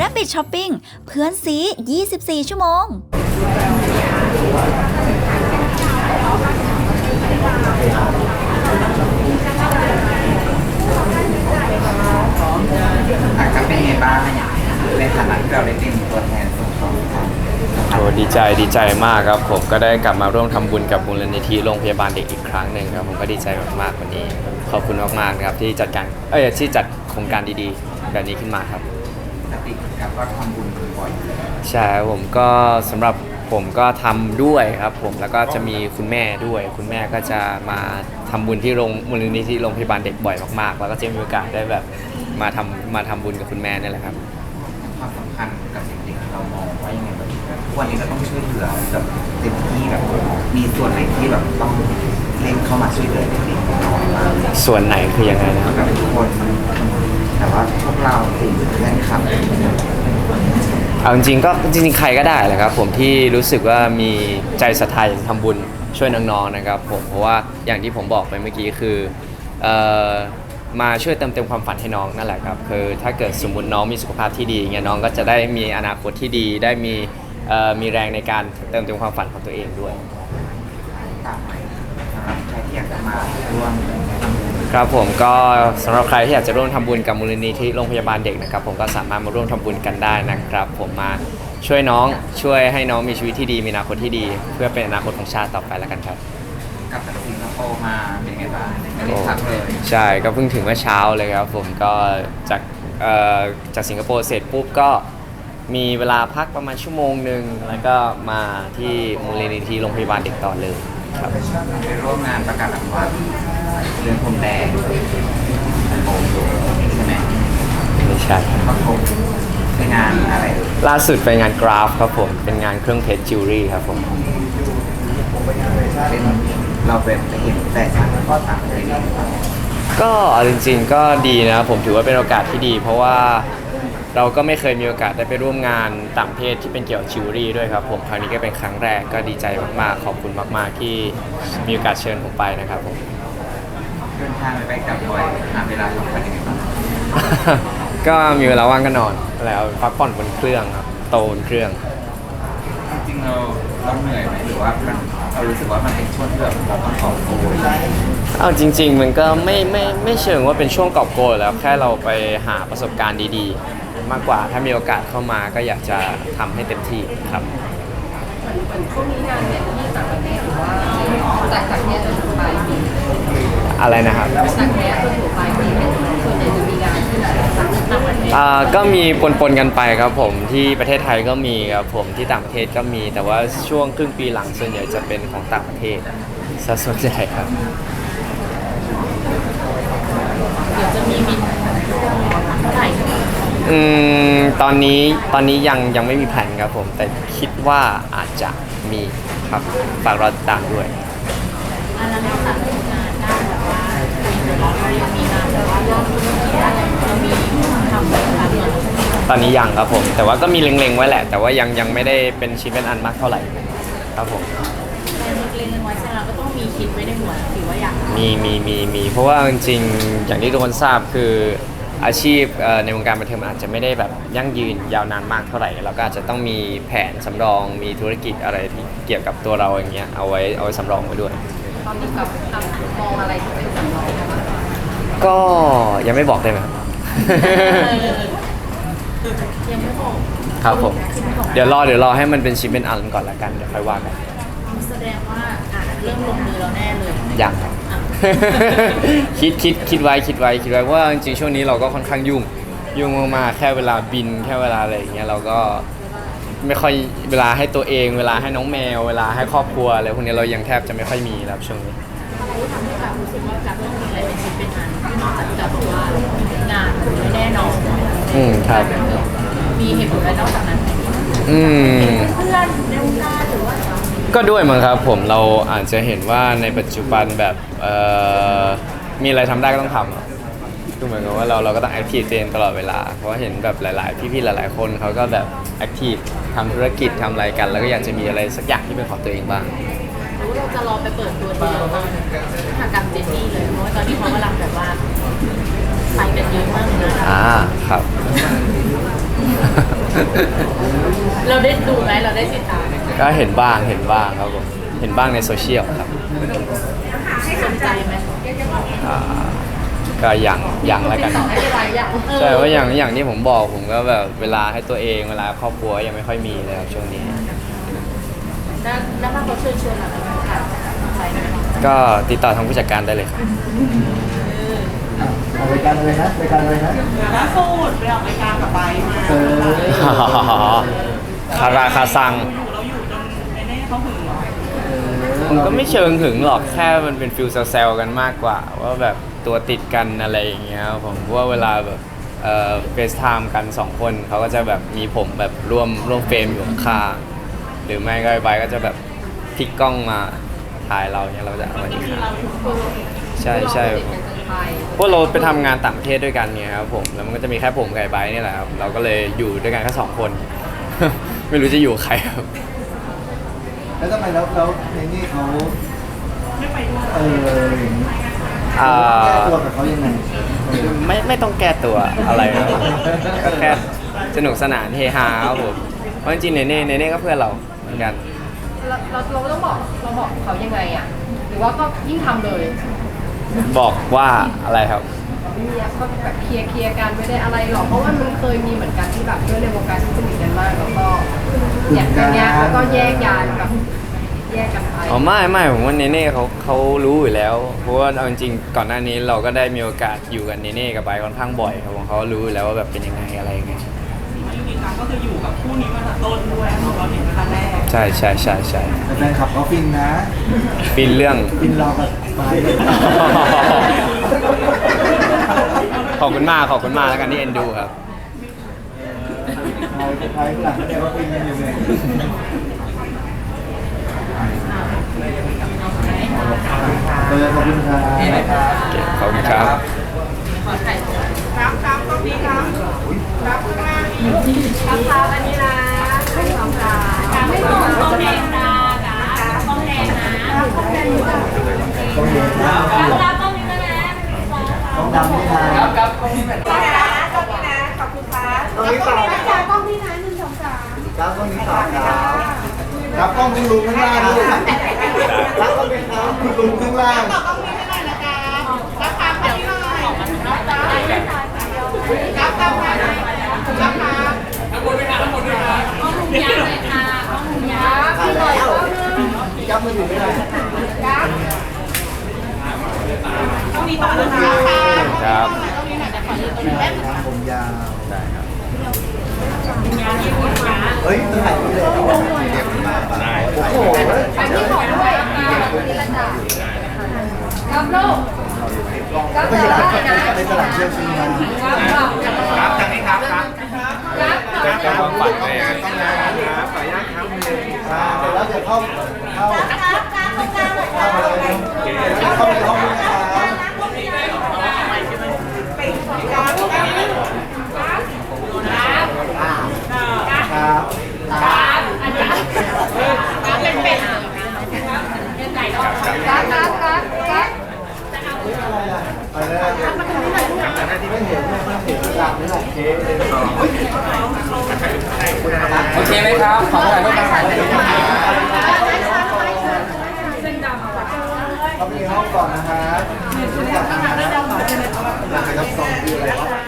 Rabbit Shopping เพื่อนซี 24 ชั่วโมง อะก็เป็นไงบ้างในฐานะที่เราได้เป็นตัวแทนส่งของครับโอ้ดีใจดีใจมากครับผมก็ได้กลับมาร่วมทำบุญกับมูลนิธิโรงพยาบาลเด็กอีกครั้งหนึ่งครับผมก็ดีใจมากๆวันนี้ ขอบคุณมากๆนะครับที่จัดการเอ้ยที่จัดโครงการดีๆ แบบนี้ขึ้นมาครับ ปกติครับก็ทำบุญบ่อยอยู่แล้วใช่ครับผมก็สำหรับผมก็ทำด้วยครับผมแล้วก็จะมีคุณแม่ด้วย คุณแม่ก็จะมาทำบุญที่โรงมูลนิธิโรงพยาบาลเด็กบ่อยมากๆ แล้วก็จะมีโอกาสได้แบบมาทำมาทำบุญกับคุณแม่นี่แหละครับ ความสำคัญกับเด็กๆเรามองว่ายังไงแบบทุกวันนี้เราต้องช่วยเหลือแบบเต็มที่แบบมีส่วนไหนที่แบบต้อง เร่งเข้ามาช่วยเหลือเด็กๆน้อยมากส่วนไหนคือยังไงนะครับทุกคน แต่ว่าพวกเราสี่เพื่อนครับเอาจริงๆก็จริงๆใครก็ได้แหละครับผมที่รู้สึกว่ามีใจศรัทธาอยากทำบุญช่วยน้องๆนะครับผมเพราะว่าอย่างที่ผมบอกไปเมื่อกี้คือเอ่อมาช่วยเติมเต็มความฝันให้น้องนั่นแหละครับคือถ้าเกิดสมมติน้องมีสุขภาพที่ดีเงี้ยน้องก็จะได้มีอนาคตที่ดีได้มีเอ่อมีแรงในการเติมเต็มความฝันของตัวเองด้วย ตามไป สำหรับใครที่อยากจะมาร่วมครับผมก็สำหรับใครที่อยากจะร่วมทำบุญกับมูลนิธิโรงพยาบาลเด็กนะครับ ผมก็สามารถมาร่วมทำบุญกันได้นะครับ ผมมาช่วยน้องช่วยให้น้องมีชีวิตที่ดีมีอนาคตที่ดี เพื่อเป็นอนาคตของชาติต่อไปแล้วกันครับ กลับจากสิงคโปร์มาเป็นไงบ้างไม่ได้พักเลยใช่ก็เพิ่งถึงเมื่อเช้าเลยครับผมก็จากเอ่อจากสิงคโปร์เสร็จปุ๊บก็มีเวลาพักประมาณชั่วโมงหนึ่งแล้วก็มาที่มูลนิธิโรงพยาบาลเด็กต่อเลย ครับไปร่วมงานประกาศรางวัลเรื่องพรมแดงโอ้โหใช่ไหมไม่ใช่ครับประกบเป็นงานอะไรล่าสุดไปงานกราฟครับผมเป็นงานเครื่องเพชรจิวเวลรี่ครับผมเป็นเราเป็นไปเห็นแฟชั่นแล้วก็ต่างประเทศก็เอาจริงๆก็ดีนะครับผมถือว่าเป็นโอกาสที่ดี เพราะว่า เราก็ไม่เคยมีโอกาสได้ไปร่วมงานต่างประเทศที่เป็นเกี่ยวกับจิวเวลรี่ด้วยครับผมครั้งนี้ก็เป็นครั้งแรกก็ดีใจมากๆ ขอบคุณมากๆ ที่มีโอกาสเชิญผมไปนะครับผม เดินทางไปกลับบ่อยหาเวลาทำกันยังไงบ้างก็มีเวลาว่างก็นอนแล้วพักผ่อนบนเครื่องครับโตบนเครื่อง จริงๆเราเราเหนื่อยไหมหรือว่ามันเรารู้สึกว่ามันเป็นช่วงที่แบบเราต้องขอบโกยเอาจริง ๆ มันก็ไม่ไม่ไม่เชิงว่าเป็นช่วงกอบโกยแล้วแค่เราไปหาประสบการณ์ดีๆ มากกว่า ถ้ามีโอกาสเข้ามาก็อยากจะทำให้เต็มที่ครับ ช่วงนี้งานเนี่ยที่ต่างประเทศหรือว่าจากจากเนี้ยจนถึงปลายปีอะไรนะครับจากเนี้ยจนถึงปลายปีเนี่ยส่วนใหญ่จะมีงานที่ไหนต่างต่างประเทศอ่าก็มีปนๆกันไปครับผมที่ประเทศไทยก็มีครับผมที่ต่างประเทศก็มี แต่ว่าช่วงครึ่งปีหลังส่วนใหญ่จะเป็นของต่างประเทศซะส่วนใหญ่ครับ เดี๋ยวจะมีบินเท่าไหร่ อืมตอนนี้ตอนนี้ยังยังไม่มีแผนครับผม แต่คิดว่าอาจจะมีครับฝากรอติดตามด้วย อันนั้นนอกจากงานด้านแบบว่าเรายังมีงานแบบว่ายอดธุรกิจอะไรเรามีทำเป็นการเงินตอนนี้ยังครับผม แต่ว่าก็มีเล็งๆไว้แหละ แต่ว่ายังยังไม่ได้เป็นชิ้นเป็นอันมากเท่าไหร่ครับผมแต่เล็งๆไว้ใช่ไหมเราก็ต้องมีคิดไว้ในหัวถือว่าอยากมีมีมีมีเพราะว่าจริงๆอย่างที่ทุกคนทราบคือ อาชีพเอ่อในวงการบันเทิงมันอาจจะไม่ได้แบบยั่งยืนยาวนานมากเท่าไหร่เราก็อาจจะต้องมีแผนสำรองมีธุรกิจอะไรที่เกี่ยวกับตัวเราอย่างเงี้ยเอาไว้เอาไว้สำรองไว้ด้วย ตอนนี้กับกับมองอะไรที่เป็นสำรองบ้างคะก็ยังไม่บอกได้ไหมครับ ยังไม่บอกครับผม เดี๋ยวรอเดี๋ยวรอให้มันเป็นชิ้นเป็นอันก่อนละกันเดี๋ยวค่อยว่ากันแสดงว่าอะเริ่มลงมือแล้วแน่เลย ยังครับ คิดคิดคิดไว้คิดไว้คิดไว้เพราะว่าจริงๆช่วงนี้เราก็ค่อนข้างยุ่งยุ่งมากๆแค่เวลาบินแค่เวลาอะไรอย่างเงี้ยเราก็ไม่ค่อยเวลาให้ตัวเอง เวลาให้น้องแมว เวลาให้ครอบครัวอะไรพวกนี้เรายังแทบจะไม่ค่อยมีแล้วช่วงนี้รู้ทำให้แบบรู้สึกว่ากับต้องมีอะไรเป็นชิ้นเป็นอันนอกจากที่กับบอกว่างานไม่แน่นอนอืมครับมีเหตุผลอะไรนอกจากนั้นไหมอืมเพื่อนในวงการหรือว่า ก็ด้วยมั้งครับผมเราอาจจะเห็นว่าในปัจจุบันแบบเอ่อมีอะไรทำได้ก็ต้องทำอะคือเหมือนกับว่าเราเราก็ต้องแอคทีฟเองตลอดเวลา เพราะว่าเห็นแบบหลาย ๆ พี่ ๆ หลาย ๆ คนเขาก็แบบแอคทีฟทำธุรกิจทำอะไรกัน แล้วก็อยากจะมีอะไรสักอย่างที่เป็นของตัวเองบ้าง หรือว่าว่าเราจะรอไปเปิดตัวทีเดียวตอนทางการเจนนี่เลยเพราะว่าตอนนี้เขากำลังแบบว่าไปกันเยอะมากเลยนะอ่าครับ เราได้ดูไหมเราได้ติดตามไหม ก็เห็นบ้างเห็นบ้างครับผมเห็นบ้างในโซเชียลครับสนใจไหมอ่าก็ยังยังแล้วกันไม่เป็นไรอย่างเออใช่ว่าอย่างอย่างที่ผมบอกผมก็แบบเวลาให้ตัวเองเวลาครอบครัวยังไม่ค่อยมีเลยครับช่วงนี้ แล้วแล้วถ้าเขาเชิญชวนเราไปค่ะไปไหมก็ติดต่อทางผู้จัดการได้เลยครับเอารายการอะไรนะรายการอะไรนะล่าสุดไปออกรายการกับไบค์มาเออคาราคาซัง เขาหึงเหรอมันก็ไม่เชิงถึงหรอกแค่มันเป็นฟิลแซวๆกันมากกว่า ว่าแบบตัวติดกันอะไรอย่างเงี้ยครับผมเพราะว่าเวลาแบบเอ่อเฟซไทม์กันสองคนเขาก็จะแบบมีผมแบบร่วมร่วมเฟรมอยู่ข้างๆหรือไม่ก็ไบร์ทก็จะแบบพลิกกล้องมาถ่ายเราเนี่ยเราจะเอามาอีกข้างใช่ใช่ติดกันจนไปพวกเราไปทำงานต่างประเทศด้วยกันเนี่ยครับผมแล้วมันก็จะมีแค่ผมกับไบร์ทนี่แหละครับเราก็เลยอยู่ด้วยกันแค่สองคน ไม่รู้จะอยู่ใครครับ แล้วทำไมแล้วแล้วในนี่เขาเอออย่างนี้อ่าแก้ตัวกับเขายังไงเออไม่ไม่ต้องแก้ตัวอะไรครับก็แค่สนุกสนานเฮฮาครับผมเพราะจริงๆเนเน่เนเน่ก็เพื่อนเราเหมือนกัน เราเราเราต้องบอกเราบอกเขายังไงอะ หรือว่าก็ยิ่งทำเลย บอกว่าอะไรครับ เนี่ยก็แบบเคลียร์เคลียร์กันไม่ได้อะไรหรอกเพราะว่ามันเคยมีเหมือนกันที่แบบเพื่อนในวงการที่สนิทกันมากแล้วก็เนี่ยอย่างเงี้ยแล้วก็แยกย้ายแบบแยกกันไปอ๋อไม่ไม่ผมว่าเนเน่เขาเขารู้อยู่แล้ว เพราะว่าเอาจริงๆก่อนหน้านี้เราก็ได้มีโอกาสอยู่กับเนเน่กับไบร์ทค่อนข้างบ่อยครับผมเขารู้อยู่แล้วว่าแบบเป็นยังไงอะไรยังไงจริงๆก็คืออยู่กับคู่นี้มาตั้งแต่ต้นด้วยเราเห็นมาตั้งแต่แรกใช่ใช่ใช่ใช่แต่แฟนคลับเขาฟินนะฟินเรื่องฟินรอกับไป ขอบคุณมากขอบคุณมากแล้วกันที่เอ็นดูครับไปไปหลังเนี่ยว่าฟินกันอยู่เลยเออขอบคุณครับ ขอบคุณครับขอถ่ายรูปครับครับตรงนี้ครับครับข้างล่างนี้ราคาอันนี้นะไม่สองค่ะไม่ต้องต้องแดงนะต้องแดงนะต้องเย็นะต้องนี้นะ ต้องดำนี่นะตรงนี้นะขอบคุณครับตรงนี้ต่อครับกล้องนี้นะหนึ่งสองสามครับกล้องนี้ต่อครับครับกล้องคุณลุงข้างล่างลูกครับกล้องนี้ครับคุณลุงข้างล่างต้องหุยางเลยค่ะต้องหุยางถ่ายแล้วจับมือถือไม่ได้ตรงนี้ต่อนะคะ ครับผมยาวได้ครับเฮ้ยถ่ายไปเลยโอ้โหไปที่ขอด้วยนี่ละจ้ะครับลูกครับไม่เดี๋ยวใช่นะในตลาดเชียงซีมาครับครับจากนี้ครับครับครับครับความฝันเลยต้องนะครับขออนุญาตครับมืออ่าเดี๋ยวเราจะเข้าเข้าเข้ามาเลยเข้า โอเคไหมครับ ขอถ่ายรูปมาถ่ายรูปมาเขามีห้องก่อนนะฮะหลังจากนั้นสองคืออะไรวะ